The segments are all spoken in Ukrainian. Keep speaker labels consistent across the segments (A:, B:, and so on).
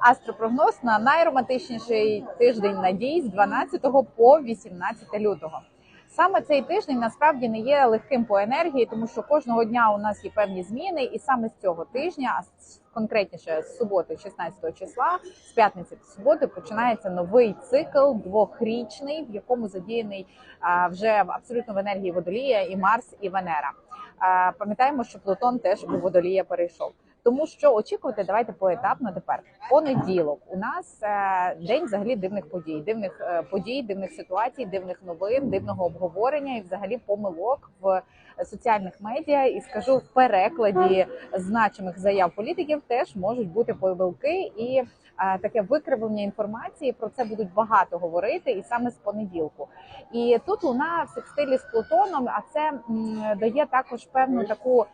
A: Астропрогноз на найромантичніший тиждень надій з 12 по 18 лютого. Саме цей тиждень насправді не є легким по енергії, тому що кожного дня у нас є певні зміни, і саме з цього тижня, а конкретніше з суботи, 16 числа, з п'ятниці до суботи, починається новий цикл двохрічний, в якому задіяний вже абсолютно в енергії водолія і Марс, і Венера. Пам'ятаємо, що Плутон теж у водолія перейшов. Тому що очікувати, давайте поетапно тепер. Понеділок у нас е, день взагалі дивних подій, дивних е, подій, дивних ситуацій, дивних новин, дивного обговорення і взагалі помилок в соціальних медіа. І скажу в перекладі значимих заяв політиків теж можуть бути помилки і е, таке викривлення інформації. Про це будуть багато говорити, і саме з понеділку. І тут луна в секстилі з Плутоном, а це дає також певну таку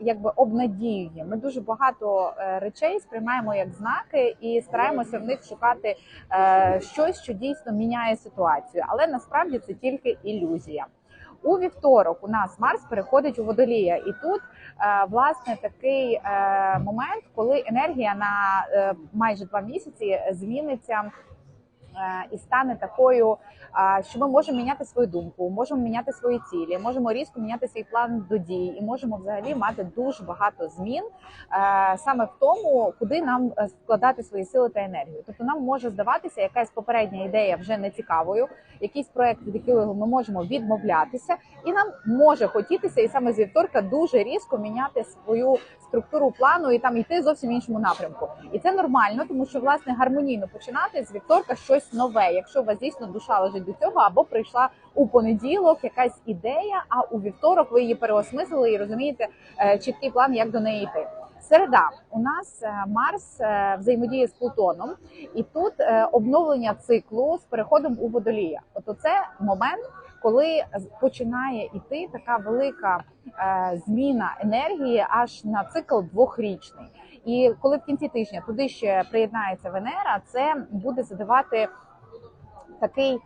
A: якби обнадіює. Ми дуже багато е, речей сприймаємо як знаки і стараємося в них шукати е, щось, що дійсно міняє ситуацію, але насправді це тільки ілюзія. У вівторок у нас Марс переходить у водолія, і тут е, власне такий е, момент, коли енергія на е, майже два місяці зміниться е, і стане такою, що ми можемо міняти свою думку, можемо міняти свої цілі, можемо різко міняти свій план до дій, і можемо взагалі мати дуже багато змін саме в тому, куди нам е, вкладати свої сили та енергію. Тобто нам може здаватися якась попередня ідея вже не цікавою, якийсь проект, від якого ми можемо відмовлятися, і нам може хотітися, і саме з вівторка дуже різко міняти свою структуру плану і там йти зовсім іншому напрямку. І це нормально, тому що власне гармонійно починати з вівторка щось нове, якщо у вас дійсно душа лежить до цього, або прийшла у понеділок якась ідея, а у вівторок ви її переосмислили і розумієте е, чіткий план, як до неї йти. Середа у нас е, Марс е, взаємодіє з Плутоном, і тут обновлення циклу з переходом у водолія. От це момент, коли починає іти така велика зміна енергії аж на цикл двохрічний. І коли в кінці тижня туди ще приєднається Венера, це буде задавати такий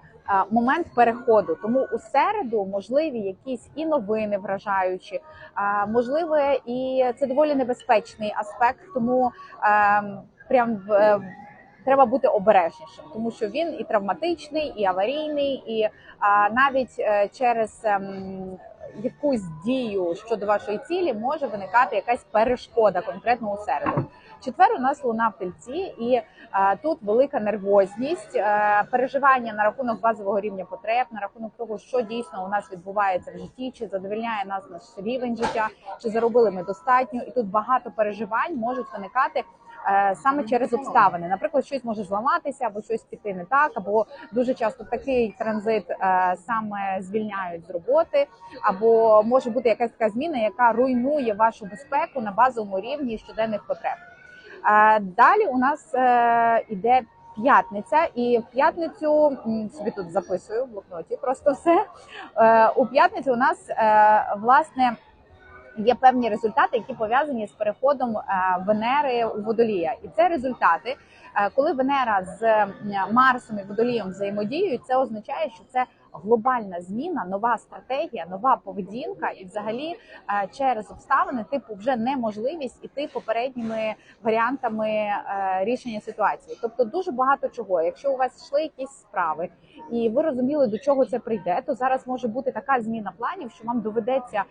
A: момент переходу. Тому у середу можливі якісь і новини вражаючі, можливо, і це доволі небезпечний аспект, тому прям в. е, Треба бути обережнішим, тому що він і травматичний, і аварійний, і а, навіть е, через ем, якусь дію щодо вашої цілі може виникати якась перешкода конкретно у середу. Четвер у нас луна в тельці, і е, тут велика нервозність, е, переживання на рахунок базового рівня потреб, на рахунок того, що дійсно у нас відбувається в житті, чи задовільняє нас наш рівень життя, чи заробили ми достатньо, і тут багато переживань можуть виникати. Е, Саме через обставини, наприклад, щось може зламатися, або щось піти не так, або дуже часто такий транзит е, саме звільняють з роботи, або може бути якась така зміна, яка руйнує вашу безпеку на базовому рівні щоденних потреб. Е, Далі у нас іде п'ятниця, і в п'ятницю собі тут записую в блокноті просто все. У п'ятницю у нас власне. Є певні результати, які пов'язані з переходом е, Венери у водолія, і це результати, е, коли Венера з Марсом і водолієм взаємодіють, це означає, що це глобальна зміна, нова стратегія, нова поведінка, і взагалі е, через обставини, типу, вже неможливість іти попередніми варіантами е, рішення ситуації. Тобто, дуже багато чого. Якщо у вас йшли якісь справи, і ви розуміли, до чого це прийде, то зараз може бути така зміна планів, що вам доведеться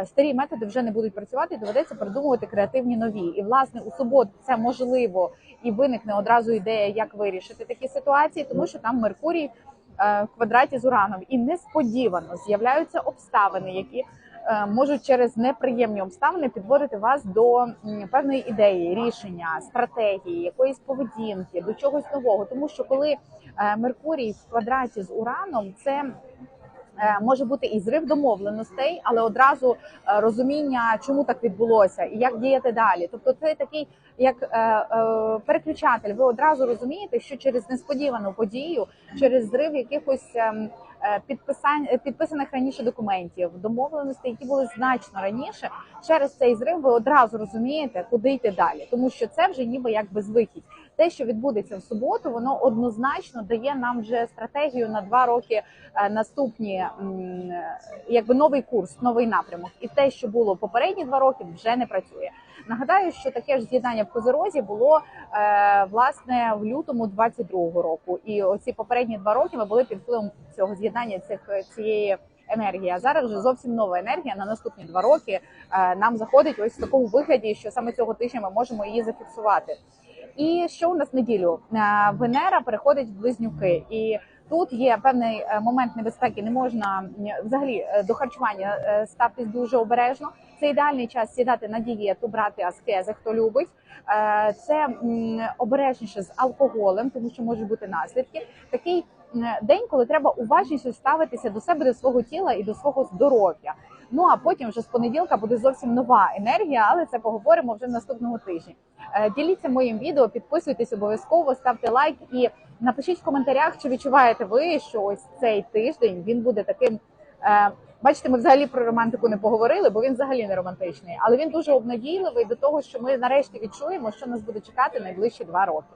A: е, старі методи вже не будуть працювати, доведеться придумувати креативні нові. І власне у суботу це можливо і виникне одразу ідея, як вирішити такі ситуації, тому що там Меркурій в квадраті з Ураном, і несподівано з'являються обставини, які е, можуть через неприємні обставини підводити вас до певної ідеї, рішення, стратегії, якоїсь поведінки, до чогось нового. Тому що коли е, Меркурій в квадраті з Ураном, це Е, може бути і зрив домовленостей, але одразу е, розуміння, чому так відбулося, і як діяти далі. Тобто, це такий як е, е, переключатель. Ви одразу розумієте, що через несподівану подію, через зрив якихось ем, е, підписань е, підписаних раніше документів, домовленостей, які були значно раніше, через цей зрив ви одразу розумієте, куди йти далі, тому що це вже ніби як безвихідь. Те, що відбудеться в суботу, воно однозначно дає нам вже стратегію на два роки е, наступні, якби новий курс, новий напрямок. І те, що було попередні два роки, вже не працює. Нагадаю, що таке ж з'єднання в Козерозі було е, власне в лютому 22-го року, і оці попередні два роки ми були під впливом цього з'єднання цих цієї енергії. А зараз вже зовсім нова енергія на наступні два роки е, нам заходить ось в такому вигляді, що саме цього тижня ми можемо її зафіксувати. І що у нас в неділю? Е, Венера переходить в близнюки, і тут є певний е, момент небезпеки. Не можна взагалі е, до харчування ставтесь дуже обережно. Це ідеальний час сідати на дієту, брати аскези, хто любить. Це обережніше з алкоголем, тому що можуть бути наслідки. Такий день, коли треба уважніше ставитися до себе, до свого тіла і до свого здоров'я. Ну а потім вже з понеділка буде зовсім нова енергія, але це поговоримо вже наступного тижня. Е, Діліться моїм відео, підписуйтесь обов'язково, ставте лайк і напишіть в коментарях, чи відчуваєте ви, що ось цей тиждень він буде таким. е, Бачите, ми взагалі про романтику не поговорили, бо він взагалі не романтичний, але він дуже обнадійливий до того, що ми нарешті відчуємо, що нас буде чекати найближчі два роки.